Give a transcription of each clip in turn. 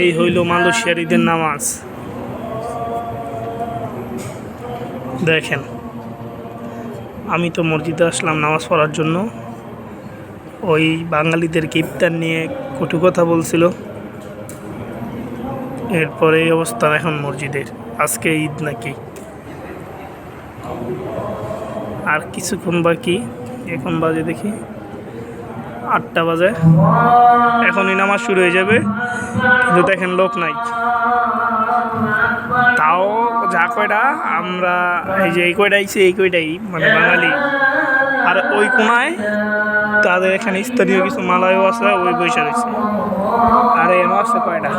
এই হইল মালয়েশিয়ার ঈদের নামাজ। দেখেন, আমি তো মসজিদে আসলাম নামাজ পড়ার জন্য। ওই বাঙালিদের ইফতার নিয়ে কটু কথা বলছিল। এরপরে এই অবস্থা এখন মসজিদের। আজকে ঈদ নাকি? আর কিছুক্ষণ বাকি। এখন বাজে দেখি আটটা বাজে। এখনই নামাজ শুরু হয়ে যাবে। কিন্তু দেখেন লোক নাই। তাও যা কয়টা, আমরা এই যে এই কয়টা আইছে এই কয়টাই মানে বাঙালি। আর ওই কোনায় তাদের এখানে স্থানীয় কিছু মালায়ও আছে, ওই বৈশা রয়েছে। আর এমন আছে কয়টা?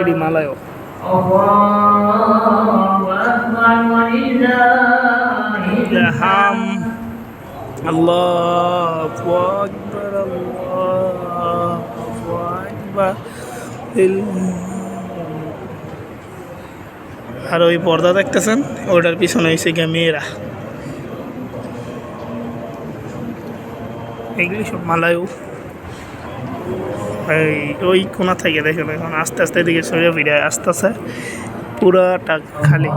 এটি মালায়ও হাম। আল্লাহু আকবার আল্লাহু আকবার। আর ওই পর্দা দেখতেছেন? ওটার পিছনে হয়েছে গিয়ে মেয়েরা। এগুলি সব মালায়ু। এই ওই কোনা থেকে দেখেন এখন আস্তে আস্তে এদিকে সরে ফিরে আস্তে আস্তে পুরাটা খালি।